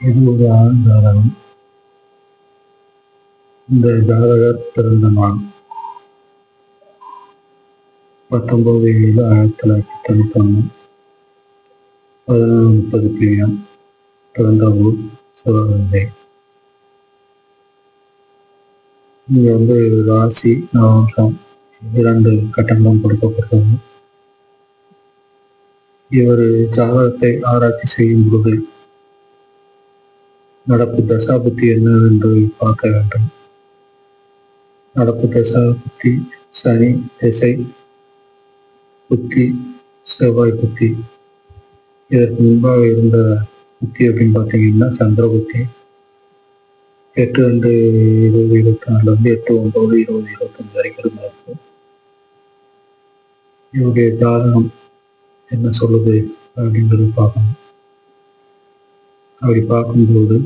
இது ஒரு ஆண் ஜாதகம் இந்த ஜாதகர் பிறந்த நாள். பத்தொன்பது ஏழு ஆயிரத்தி தொள்ளாயிரத்தி தொண்ணூத்தொன்று பதினொன்று முப்பது பிஎம் பிறந்த ஊர் சிவகங்கை இங்கே வந்து ராசி நவம்சம் இரண்டு கட்டணம் கொடுக்கப்பட்டது இவர் ஜாதகத்தை ஆராய்ச்சி செய்யும் பொழுது நடப்பு தசாபுத்தி என்று பார்க்க வேண்டும். நடப்பு தசாபுத்தி சனி திசை புத்தி செவ்வாய் புத்தி. இதற்கு முன்பாக இருந்த புத்தி அப்படின்னு பார்த்தீங்கன்னா சந்திர புத்தி. எட்டு ரெண்டு இருபது இருபத்தி நாலுலேருந்து எட்டு ஒன்பது இருபது இருபத்தஞ்சு வரைக்கும் இருந்திருக்கு இவருடைய ஜாதகம் என்ன சொல்லுது அப்படிங்கிறது பார்க்கணும். அப்படி பார்க்கும்போது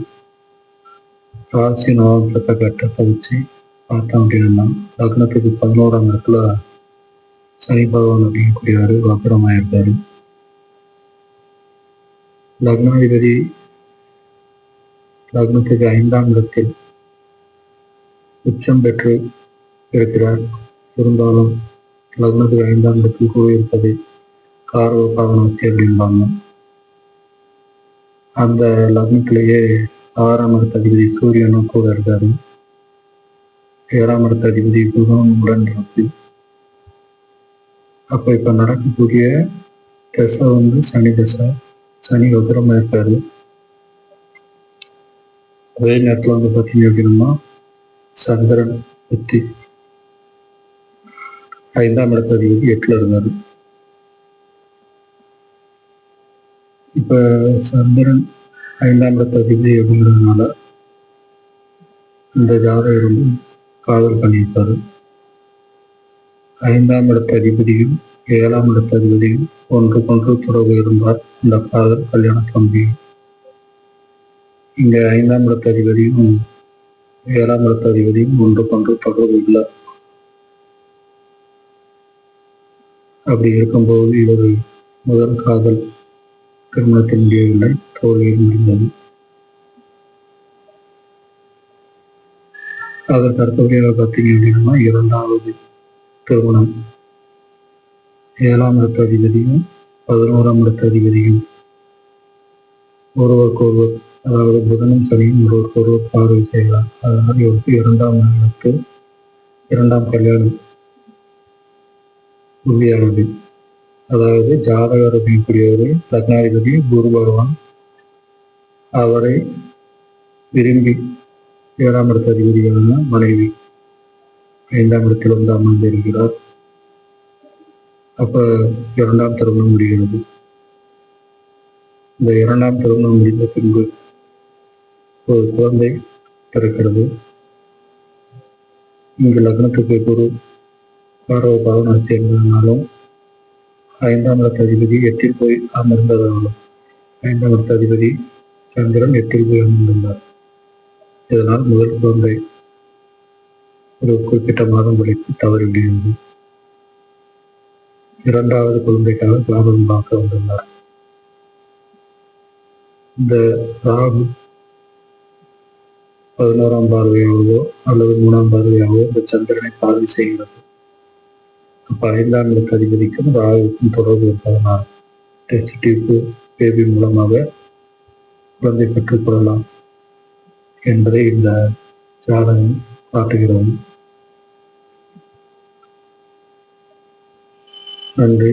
ராசி நவம்பரத்தை கட்டத்தை வச்சு பார்த்தோம் அப்படின்னா லக்னத்துக்கு பதினோராம் இடத்துல சனி பகவான் அப்படிங்கக்கூடியவர் வக்கரமாக இருக்காரு லக்னாதிபதி லக்னத்துக்கு ஐந்தாம் இடத்தில் உச்சம் பெற்று இருக்கிறார். இருந்தாலும் லக்னத்துக்கு ஐந்தாம் இடத்தில் கூறியிருப்பது காரவ பாவனத்தை அப்படின்பாங்க அந்த லக்னத்திலேயே ஆறாம் இடத்த அதிபதி சூரியனும் கூட இருக்காரு. ஏழாம் இடத்த அதிபதி புதனும் உடன் இருக்கு அப்போ இப்போ நடக்கக்கூடிய தசை வந்து சனி தசை. சனி வக்ரமா இருக்காரு. அதே நேரத்தில் வந்து பார்த்தீங்க அப்படின்னா சந்திரன் புத்தி. ஐந்தாம் இடத்த அதிபதி எட்டுல இருந்தாரு. இப்ப சந்திரன் ஐந்தாம் இடத்த அப்படிங்கிறதுனால இந்த ஜாதகர் வந்து காதல் பண்ணியிருப்பாரு ஐந்தாம் இடத்த அதிபதியும் ஏழாம் இடத்த அதிபதியும் ஒன்றுக்கொன்று தொடர்பு இருந்தால் இந்த காதல் கல்யாணம் முடியும் இங்க ஐந்தாம் இடத்த அதிபதியும் ஏழாம் இடத்த அதிபதியும் ஒன்றுக்கொன்று தொடர்பு இல்லை அப்படி இருக்கும்போது இவர் முதல் காதல் திருமணத்தில் முடியவில்லை தோல்வியில் முடிந்தது. அதற்கு அடுத்தபடியாக பார்த்தீங்க அப்படின்னா இரண்டாவது திருமணம். ஏழாம் இடத்த அதிபதியும் பதினோராம் இடத்த அதிபதியும் ஒருவருக்கொருவர் அதாவது புதனும் சனியும் ஒருவருக்கு ஒருவர் பார்வை செய்யலாம் அதனால் இவருக்கு இரண்டாம் இடத்து இரண்டாம் கல்யாணம் உறுதியானது. அதாவது ஜாதகர் அப்படிங்கக்கூடியவர் லக்னாதிபதி குரு பகவான் அவரை விரும்பி ஏழாம் இடத்து அதிபதியான மனைவி ஐந்தாம் இடத்தில் வந்து அமர்ந்திருக்கிறார். அப்ப இரண்டாம் திருமணம் முடிகிறது. இந்த இரண்டாம் திருமணம் முடிந்த பின்பு ஒரு குழந்தை பிறக்கிறது. இங்கு லக்னத்துக்கு குரு பார்வ பாவனை சேர்ந்ததுனாலும் ஐந்தாம் இடத்த அதிபதி எட்டில் போய் அமர்ந்ததாலும் ஐந்தாம் இடத்த அதிபதி சந்திரன் எட்டில் போய் அமர்ந்துள்ளார் இதனால் முதல் குழந்தை ஒரு குறிப்பிட்ட மாதம் கழித்து தவறிவிடுகிறது. இரண்டாவது குழந்தைக்காக ஜாதகம் பார்க்க வந்துள்ளார் இந்த ராகு பதினோராம் பார்வையாகவோ அல்லது மூணாம் பார்வையாகவோ இந்த சந்திரனை பார்வை செய்கிறது. ஐந்தாம் அதிகரிக்கும் அதிபதிக்கும் ராகுக்கும் தொடர்பு இருப்பதனால் டெஸ்ட் டியூப்பு பேபி மூலமாக குழந்தை பெற்றுக்கொள்ளலாம் என்பதை இந்த ஜாதகம் காட்டுகிறோம் நன்றி.